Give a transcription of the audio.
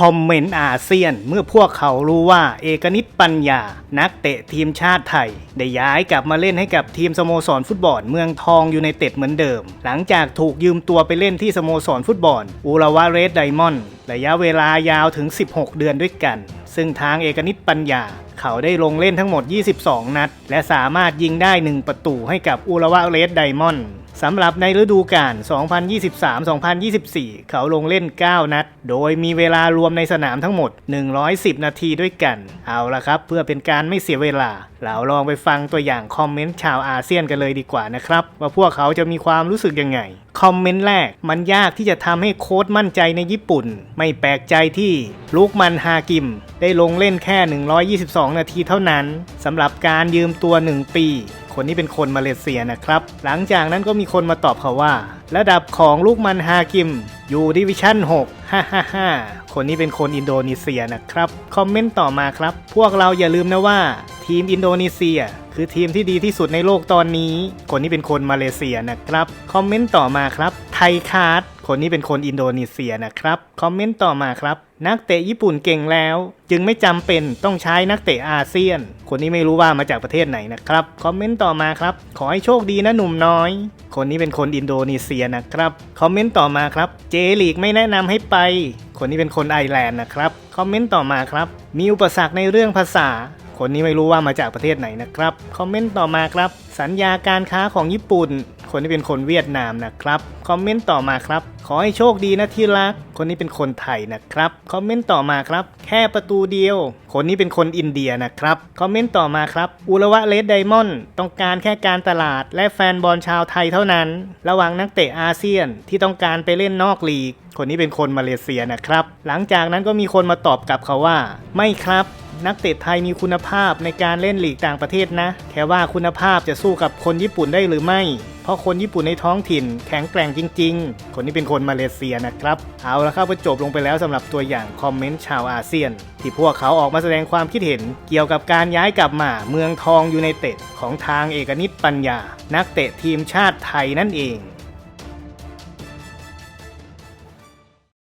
คอมเมนต์อาเซียน เมื่อพวกเขารู้ว่าเอกนิตปัญญา นักเตะทีมชาติไทย ได้ย้ายกลับมาเล่นให้กับทีมสโมสรฟุตบอลเมืองทองอยูไนเต็ดเหมือนเดิม หลังจากถูกยืมตัวไปเล่นที่สโมสรฟุตบอลอูราวาเรสไดมอนด์ระยะเวลายาวถึง 16 เดือนด้วยกัน ซึ่งทางเอกนิตปัญญาเขาได้ลงเล่นทั้งหมด 22 นัด และสามารถยิงได้ 1 ประตูให้กับอูราวาเรสไดมอนด์ สำหรับในฤดูกาล 2023-2024 เขาลงเล่น 9 นัด โดยมีเวลารวมในสนามทั้งหมด 110 นาทีด้วยกัน เอาละครับ เพื่อเป็นการไม่เสียเวลา เราลองไปฟังตัวอย่างคอมเมนต์ชาวอาเซียนกันเลยดีกว่านะครับ ว่าพวกเขาจะมีความรู้สึกยังไง คอมเมนต์แรก มันยากที่จะทำให้โค้ชมั่นใจในญี่ปุ่น ไม่แปลกใจที่ลูกมันฮากิม ได้ลงเล่นแค่ 122 นาทีเท่านั้นสำหรับการยืมตัว 1 ปี คนนี้เป็นคนมาเลเซียนะครับ หลังจากนั้นก็มีคนมาตอบเขาว่า ระดับของลูกมันฮากิม อยู่ดิวิชั่น6ฮ่าฮ่าฮ่าคนนี้เป็นคนอินโดนีเซียนะครับ คอมเมนต์ต่อมาครับ พวกเราอย่าลืมนะว่า ทีมอินโดนีเซีย คือทีมที่ดีที่สุดในโลกตอนนี้ คนนี้เป็นคนมาเลเซียนะครับ คอมเมนต์ต่อมาครับ ไทยคาร์ดคนนี้เป็นคนอินโดนีเซียนะครับ คอมเมนต์ต่อมาครับ นักเตะญี่ปุ่นเก่งแล้ว จึงไม่จำเป็นต้องใช้นักเตะอาเซียน คนนี้ไม่รู้ว่ามาจากประเทศไหนนะครับ คอมเมนต์ต่อมาครับ ขอให้โชคดีนะหนุ่มน้อย คนนี้เป็นคนอินโดนีเซียนะครับ คอมเมนต์ต่อมาครับ เจลีกไม่แนะนำให้ไป คนนี้เป็นคนไอร์แลนด์นะครับ คอมเมนต์ต่อมาครับ มีอุปสรรคในเรื่องภาษา คนนี้ไม่รู้ว่ามาจากประเทศไหนนะครับ คอมเมนต์ต่อมาครับ สัญญาการค้าของญี่ปุ่น คนที่เป็นคนเวียดนามนะครับคอมเมนต์ต่อมาครับ ขอให้โชคดีนะที่รัก คนนี้เป็นคนไทยนะครับคอมเมนต์ต่อมาครับ แค่ประตูเดียว คนนี้เป็นคนอินเดียนะครับคอมเมนต์ต่อมาครับ อุระวะเลดไดมอนด์ต้องการแค่การตลาด และแฟนบอลชาวไทยเท่านั้น ระหว่างนักเตะอาเซียนที่ต้องการไปเล่นนอกลีก คนนี้เป็นคนมาเลเซียนะครับ หลังจากนั้นก็มีคนมาตอบกลับเขาว่า ไม่ครับ นักเตะไทยมีคุณภาพในการเล่นลีกต่างประเทศนะ แค่ว่าคุณภาพจะสู้กับคนญี่ปุ่นได้หรือไม่ เพราะคนญี่ปุ่นในท้องถิ่นแข็งแกร่งจริง ๆ คนนี้เป็นคนมาเลเซียนะครับ เอาละครับก็จบลงไปแล้วสำหรับตัวอย่างคอมเมนต์ชาวอาเซียน ที่พวกเขาออกมาแสดงความคิดเห็น เกี่ยวกับการย้ายกลับมาเมืองทองยูไนเต็ดของทางเอกนิตปัญญา นักเตะทีมชาติไทยนั่นเอง